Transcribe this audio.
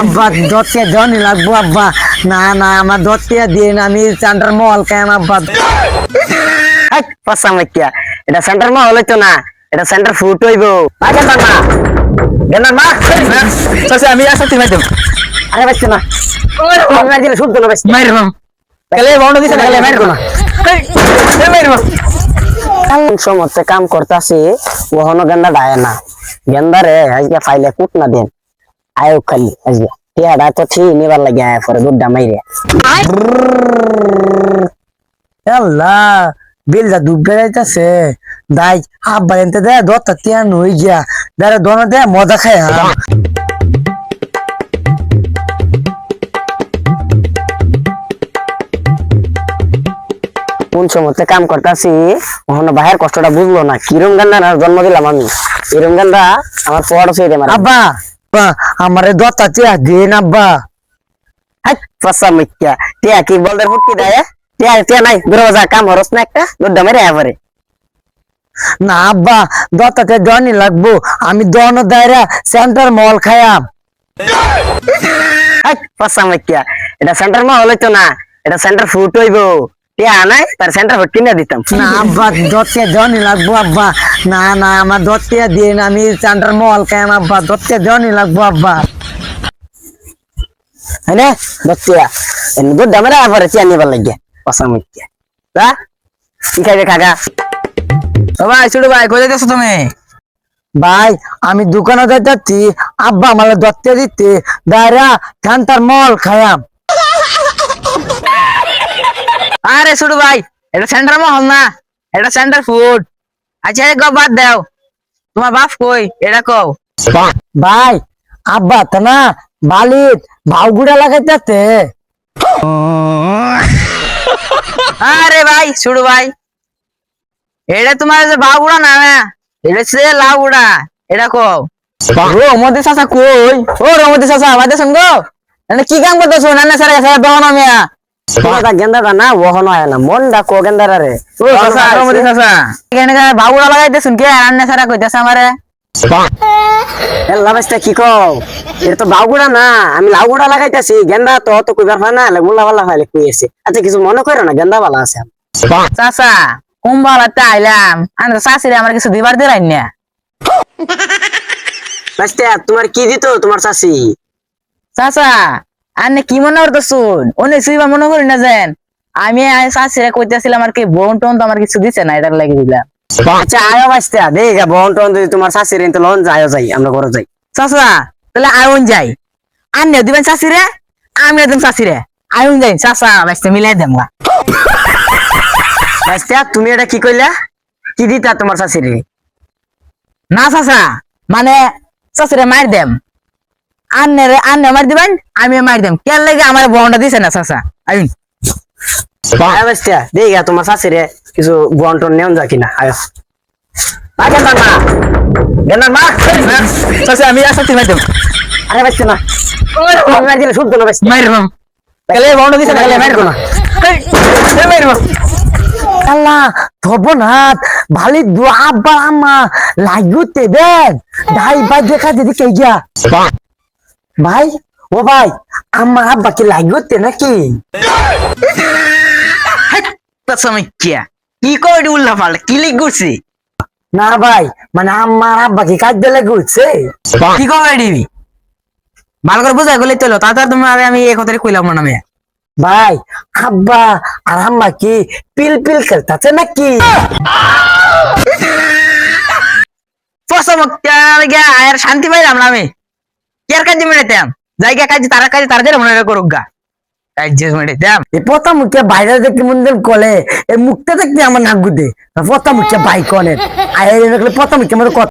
আব্বা দত্তে জনি লাগবো আব্বা। না না আমার দত্তে দিয়ে না আমি চান্ডার মহল কেন আব্বা? পাঁচা মাইকিয়া এটা সেন্টার মা হলো তো না এটা সেন্টার ফুট হইব। আগে না না। গেন্দার মা। চাচা আমি আসতে তুমি আরে বাচ্চা না। আমি দিলে শুদ্ধ না বাচ্চা। মাইর মাম কালে বন্ধ দিছে না? মাইর না। মাইর মাম কোন সময় কাম করতাছি ওহনো গেন্দা ডায় না। গেন্দা রে আজকে ফাইলে কুট না দেন। আয়ো খালি আজকে টিয়াডা তো থি নিবার লাগে আয় পরে দুধ মাইরে আল্লাহ বিল যা ডুবে যাইতাছে দাই আব্বা এনতে দে দত্তা তিয়ান হই গিয়া। দারে দোনো দে মজা খায় হ্যাঁ কোন সময় কাম করতাছি ওহনো বাহের কষ্টটা বুঝলো না। কিরম গান্দা না জন্ম দিলাম আমি। কিরম গান্দা আমার পড় হয়ে আব্বা আব্বা আমারে দত্তা তিয়া দিন আব্বা। ফসা মিথ্যা। টিয়া কি বলদের ফুটকি দেয় টিয়া টিয়া নাই দরজা কাম হরস না একটা দুধ মেরে পরে। না আব্বা দত্তাতে জনি লাগবো আমি দন দায়রা সেন্টার মল খায়াম ফসা মিথ্যা। এটা সেন্টার মা হলো তো না এটা সেন্টার ফুট হইব। টিয়া নাই তার সেন্টার ফুট কিনে দিতাম। না আব্বা দত্তে জনি লাগবো আব্বা। না না আমার দত্তে দিয়ে না আমি সেন্টার মল খায়াম আব্বা? দত্তে জনি লাগবো আব্বা। হ্যাঁ দত্তিয়া দুধ মেরে আয় পরে টিয়া নিবার লাগে। ফসা মিথ্যা তা কি খাইবে খাগা? ভাই ছোট ভাই কোথায় যাচ্ছ তুমি? ভাই আমি দোকানে যাচ্ছি আব্বা আমার দত্তে দিতে দায়রা সেন্টার মল খায়াম আরে ছোট ভাই এটা সেন্টার মহল না এটা সেন্টার ফুড। আচ্ছা এক বাদ দাও। তোমার বাপ কই? এটা কও? ভাই আব্বা তা না বালিত ভাউগুড়া লাগাইতে আরে ভাই ছোট ভাই। এটা তোমার যে বাবুড়া না না এটা সে লাউড়া এটা কও? ও মধ্যে চাচা কই? ও রমতে চাচা বাদে শুনগো এনে কি কাম করতেছো? নানা স্যার স্যার দহন মিয়া। গেন্দাটা না ওহনো আয় না ডাকো গেন্দারা রে ও চাচা রমতি চাচা। এখানে বাবুড়া লাগাইতে শুন রান্না সারা কইতাছে আমারে? লাভাইসটা কি কও? এটা তো বাউগুড়া না আমি লাউগুড়া লাগাইতেছি গেন্দা তো অত কইবার হয় না বালা হয় কই আছে। আচ্ছা কিছু মনে করো না গেন্দা বালা আছে চাচা কুম্বালাতে আইলাম? আমরা শাশুড়ি আমার কিছু দিবার দিলাই না। তোমার কি দিত তোমার চাষি চাচা আনে কি মনে করতো শুন অনেক সুইবা মনে করি না যেন। আমি শাশুড়ি কইতেছিলাম আর কি বোন টোন তো আমার কিছু দিছে না এটার লাগে দিলাম আচ্ছা আয়ো বাস্তা দেখ বহন টন যদি তোমার চাষির তো লন যায় যাই আমরা ঘরে যাই। চাচা তাহলে আয়ন যাই। আন্নে দিবেন শাশুড়ে আমি দিম শাশুড়ে আয়ন যাই চাচা বাইসতে মিলাই দেম গা। বাস্তা তুমি এটা কি কইলা? কি দিতা তোমার চাষির না চাচা মানে শাশুড়ে মার দেম। আন্নে রে আন্নে মার দিবেন? আমি মার দেম। কেন লাগে আমার বহনটা দিছে না চাচা? বাস্তা দেখ তোমার চাষির কিছু বহন টন নেন যা কিনা আয়ো। আমি আসতে আরে না দিলে শুদ্ধ বন্ধ দিছে না? আল্লাহ ধবনাথ ভালি দু আব্বা আম্মা লাগুতে দেন। ভাই ভাই দেখা দিদি কে গিয়া ভাই ও ভাই আম্মা আব্বা কি লাগুতে নাকি? কি? করে উল্লা পাল্টা কি লিখ করছি না ভাই মানে আম্মা আর আব্বা কাজ দিলে ঘুরছে কি করে দিবি ভালো করে বুঝাই গেলে চলো তাড়াতাড়ি তুমি আরে আমি এই কথাটা কইলাম না আমি। ভাই আব্বা আর আম্মা কি পিল পিল খেলতেছে নাকি? আর শান্তি পাইলাম না আমি। কেয়ার কাজে মেরেতাম জায়গা কাজে তারা কাজে তারা যেন মনে করুক গা। কাজে মেরেতাম এই পথা মুখে বাইরে দেখে মন্দির কলে এই মুখটা দেখতে আমার নাক গুদে। পথা মুখে বাইক কলে। দেখলে পথা মুখে আমার